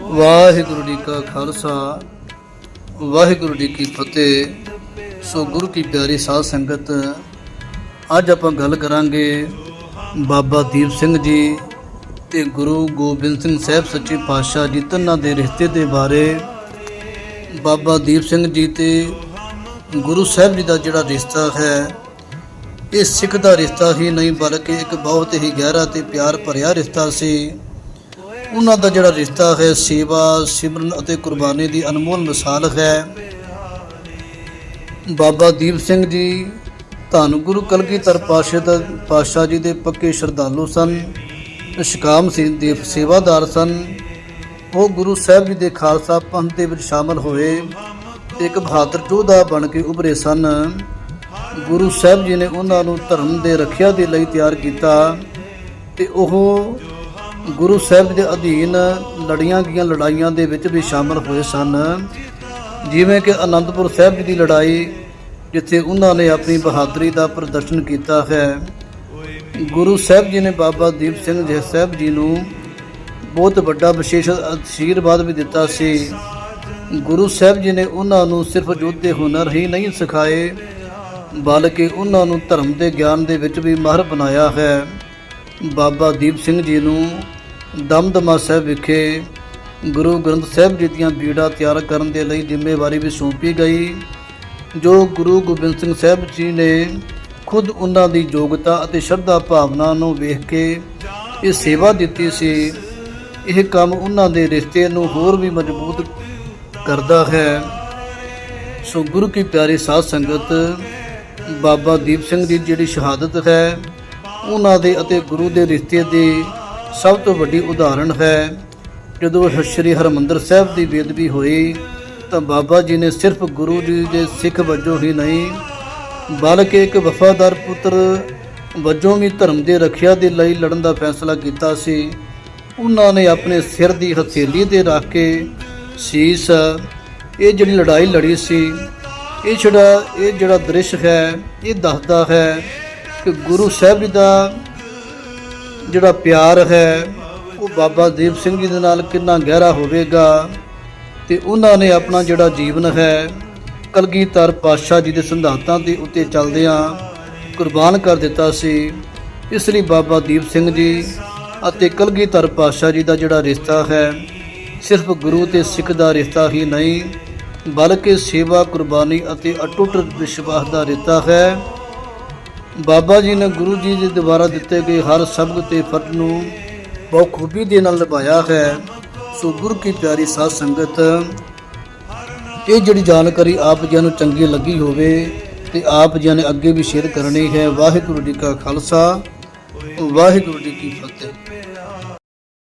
ਵਾਹਿਗੁਰੂ ਜੀ ਕਾ ਖਾਲਸਾ, ਵਾਹਿਗੁਰੂ ਜੀ ਕੀ ਫਤਿਹ। ਸੋ ਗੁਰੂ ਕੀ ਪਿਆਰੀ ਸਾਧ ਸੰਗਤ, ਅੱਜ ਆਪਾਂ ਗੱਲ ਕਰਾਂਗੇ ਬਾਬਾ ਦੀਪ ਸਿੰਘ ਜੀ ਤੇ ਗੁਰੂ ਗੋਬਿੰਦ ਸਿੰਘ ਸਾਹਿਬ ਸੱਚੇ ਪਾਤਸ਼ਾਹ ਜੀ ਤਿੰਨਾਂ ਦੇ ਰਿਸ਼ਤੇ ਦੇ ਬਾਰੇ। ਬਾਬਾ ਦੀਪ ਸਿੰਘ ਜੀ ਤੇ ਗੁਰੂ ਸਾਹਿਬ ਜੀ ਦਾ ਜਿਹੜਾ ਰਿਸ਼ਤਾ ਹੈ, ਇਹ ਸਿੱਖ ਦਾ ਰਿਸ਼ਤਾ ਹੀ ਨਹੀਂ, ਬਲਕਿ ਇੱਕ ਬਹੁਤ ਹੀ ਗਹਿਰਾ ਤੇ ਪਿਆਰ ਭਰਿਆ ਰਿਸ਼ਤਾ ਸੀ। ਉਹਨਾਂ ਦਾ ਜਿਹੜਾ ਰਿਸ਼ਤਾ ਹੈ, ਸੇਵਾ, ਸਿਮਰਨ ਅਤੇ ਕੁਰਬਾਨੀ ਦੀ ਅਨਮੋਲ ਮਿਸਾਲ ਹੈ। ਬਾਬਾ ਦੀਪ ਸਿੰਘ ਜੀ ਧੰਨ ਗੁਰੂ ਕਲਗੀਧਰ ਪਾਤਸ਼ਾਹ ਦਾ ਪਾਤਸ਼ਾਹ ਜੀ ਦੇ ਪੱਕੇ ਸ਼ਰਧਾਲੂ ਸਨ, ਸ਼ਿਕਾਮ ਸਿੰਘ ਦੇ ਸੇਵਾਦਾਰ ਸਨ। ਉਹ ਗੁਰੂ ਸਾਹਿਬ ਜੀ ਦੇ ਖਾਲਸਾ ਪੰਥ ਦੇ ਵਿੱਚ ਸ਼ਾਮਲ ਹੋਏ ਇੱਕ ਬਹਾਦਰ ਯੋਧਾ ਬਣ ਕੇ ਉਭਰੇ ਸਨ। ਗੁਰੂ ਸਾਹਿਬ ਜੀ ਨੇ ਉਹਨਾਂ ਨੂੰ ਧਰਮ ਦੇ ਰੱਖਿਆ ਦੇ ਲਈ ਤਿਆਰ ਕੀਤਾ ਤੇ ਉਹ ਗੁਰੂ ਸਾਹਿਬ ਦੇ ਅਧੀਨ ਲੜੀਆਂ ਗਈਆਂ ਲੜਾਈਆਂ ਦੇ ਵਿੱਚ ਵੀ ਸ਼ਾਮਲ ਹੋਏ ਸਨ। ਜਿਵੇਂ ਕਿ ਅਨੰਦਪੁਰ ਸਾਹਿਬ ਜੀ ਦੀ ਲੜਾਈ, ਜਿੱਥੇ ਉਹਨਾਂ ਨੇ ਆਪਣੀ ਬਹਾਦਰੀ ਦਾ ਪ੍ਰਦਰਸ਼ਨ ਕੀਤਾ ਹੈ। ਗੁਰੂ ਸਾਹਿਬ ਜੀ ਨੇ ਬਾਬਾ ਦੀਪ ਸਿੰਘ ਜੀ ਸਾਹਿਬ ਜੀ ਨੂੰ ਬਹੁਤ ਵੱਡਾ ਵਿਸ਼ੇਸ਼ ਅਸ਼ੀਰਵਾਦ ਵੀ ਦਿੱਤਾ ਸੀ। ਗੁਰੂ ਸਾਹਿਬ ਜੀ ਨੇ ਉਹਨਾਂ ਨੂੰ ਸਿਰਫ ਯੁੱਧ ਦੇ ਹੁਨਰ ਹੀ ਨਹੀਂ ਸਿਖਾਏ, ਬਲਕਿ ਉਹਨਾਂ ਨੂੰ ਧਰਮ ਦੇ ਗਿਆਨ ਦੇ ਵਿੱਚ ਵੀ ਮਾਹਰ ਬਣਾਇਆ ਹੈ। ਬਾਬਾ ਦੀਪ ਸਿੰਘ ਜੀ ਨੂੰ ਦਮਦਮਾ ਸਾਹਿਬ ਵਿਖੇ ਗੁਰੂ ਗ੍ਰੰਥ ਸਾਹਿਬ ਜੀ ਦੀਆਂ ਬੀੜਾਂ ਤਿਆਰ ਕਰਨ ਦੇ ਲਈ ਜ਼ਿੰਮੇਵਾਰੀ ਵੀ ਸੌਂਪੀ ਗਈ, ਜੋ ਗੁਰੂ ਗੋਬਿੰਦ ਸਿੰਘ ਸਾਹਿਬ ਜੀ ਨੇ ਖੁਦ ਉਹਨਾਂ ਦੀ ਯੋਗਤਾ ਅਤੇ ਸ਼ਰਧਾ ਭਾਵਨਾ ਨੂੰ ਵੇਖ ਕੇ ਇਹ ਸੇਵਾ ਦਿੱਤੀ ਸੀ। ਇਹ ਕੰਮ ਉਹਨਾਂ ਦੇ ਰਿਸ਼ਤੇ ਨੂੰ ਹੋਰ ਵੀ ਮਜ਼ਬੂਤ ਕਰਦਾ ਹੈ। ਸੋ ਗੁਰੂ ਕੀ ਪਿਆਰੀ ਸਾਧ ਸੰਗਤ, ਬਾਬਾ ਦੀਪ ਸਿੰਘ ਦੀ ਜਿਹੜੀ ਸ਼ਹਾਦਤ ਹੈ, ਉਹਨਾਂ ਦੇ ਅਤੇ ਗੁਰੂ ਦੇ ਰਿਸ਼ਤੇ ਦੀ ਸਭ ਤੋਂ ਵੱਡੀ ਉਦਾਹਰਣ ਹੈ, ਜਦੋਂ ਸ੍ਰੀ ਹਰਮੰਦਰ ਸਾਹਿਬ ਦੀ ਬੇਦਬੀ ਹੋਈ, ਤਾਂ ਬਾਬਾ ਜੀ ਨੇ ਸਿਰਫ ਗੁਰੂ ਜੀ ਦੇ ਸਿੱਖ ਵਜੋਂ ਹੀ ਨਹੀਂ, ਬਲਕਿ ਇੱਕ ਵਫਾਦਾਰ ਪੁੱਤਰ ਵਜੋਂ ਵੀ ਧਰਮ ਦੇ ਰੱਖਿਆ ਦੇ ਲਈ ਲੜਨ ਦਾ ਫੈਸਲਾ ਕੀਤਾ ਸੀ। ਉਹਨਾਂ ਨੇ ਆਪਣੇ ਸਿਰ ਦੀ ਹਥੇਲੀ ਤੇ ਰੱਖ ਕੇ ਸੀਸ, ਇਹ ਜਿਹੜੀ ਲੜਾਈ ਲੜੀ ਸੀ, ਇਹ ਜਿਹੜਾ ਇਹ ਜਿਹੜਾ ਦ੍ਰਿਸ਼ ਹੈ, ਇਹ ਦੱਸਦਾ ਹੈ ਕਿ ਗੁਰੂ ਸਾਹਿਬ ਜੀ ਦਾ ਜਿਹੜਾ ਪਿਆਰ ਹੈ, ਉਹ ਬਾਬਾ ਦੀਪ ਸਿੰਘ ਜੀ ਦੇ ਨਾਲ ਕਿੰਨਾ ਗਹਿਰਾ ਹੋਵੇਗਾ ਤੇ ਉਹਨਾਂ ਨੇ ਆਪਣਾ ਜਿਹੜਾ ਜੀਵਨ ਹੈ, ਕਲਗੀਧਰ ਪਾਤਸ਼ਾਹ ਜੀ ਦੇ ਸਿਧਾਂਤਾਂ ਦੇ ਉੱਤੇ ਚੱਲਦਿਆਂ ਕੁਰਬਾਨ ਕਰ ਦਿੱਤਾ ਸੀ। ਇਸ ਲਈ ਬਾਬਾ ਦੀਪ ਸਿੰਘ ਜੀ ਅਤੇ ਕਲਗੀਧਰ ਪਾਤਸ਼ਾਹ ਜੀ ਦਾ ਜਿਹੜਾ ਰਿਸ਼ਤਾ ਹੈ, ਸਿਰਫ ਗੁਰੂ ਤੇ ਸਿੱਖ ਦਾ ਰਿਸ਼ਤਾ ਹੀ ਨਹੀਂ, ਬਲਕਿ ਸੇਵਾ ਕੁਰਬਾਨੀ ਅਤੇ ਅਟੁੱਟ ਵਿਸ਼ਵਾਸ ਦਾ ਰਿਸ਼ਤਾ ਹੈ। ਬਾਬਾ ਜੀ ਨੇ ਗੁਰੂ ਜੀ ਦੇ ਦੁਆਰਾ ਦਿੱਤੇ ਗਏ ਹਰ ਸ਼ਬਦ ਤੇ ਫਰਜ਼ ਨੂੰ ਬਹੁਤ ਦੇ ਨਾਲ ਨਿਭਾਇਆ ਹੈ। ਸੋ ਗੁਰੂ ਕੀ ਪਿਆਰੀ ਸਾਧ ਸੰਗਤ, ਇਹ ਜਿਹੜੀ ਜਾਣਕਾਰੀ ਆਪ ਜੀ ਨੂੰ ਚੰਗੀ ਲੱਗੀ ਹੋਵੇ ਤੇ ਆਪ ਜੀ ਨੇ ਅੱਗੇ ਵੀ ਸ਼ੇਅਰ ਕਰਨੀ ਹੈ। ਵਾਹਿਗੁਰੂ ਜੀ ਕਾ ਖਾਲਸਾ, ਵਾਹਿਗੁਰੂ ਜੀ ਕੀ ਫਤਿਹ।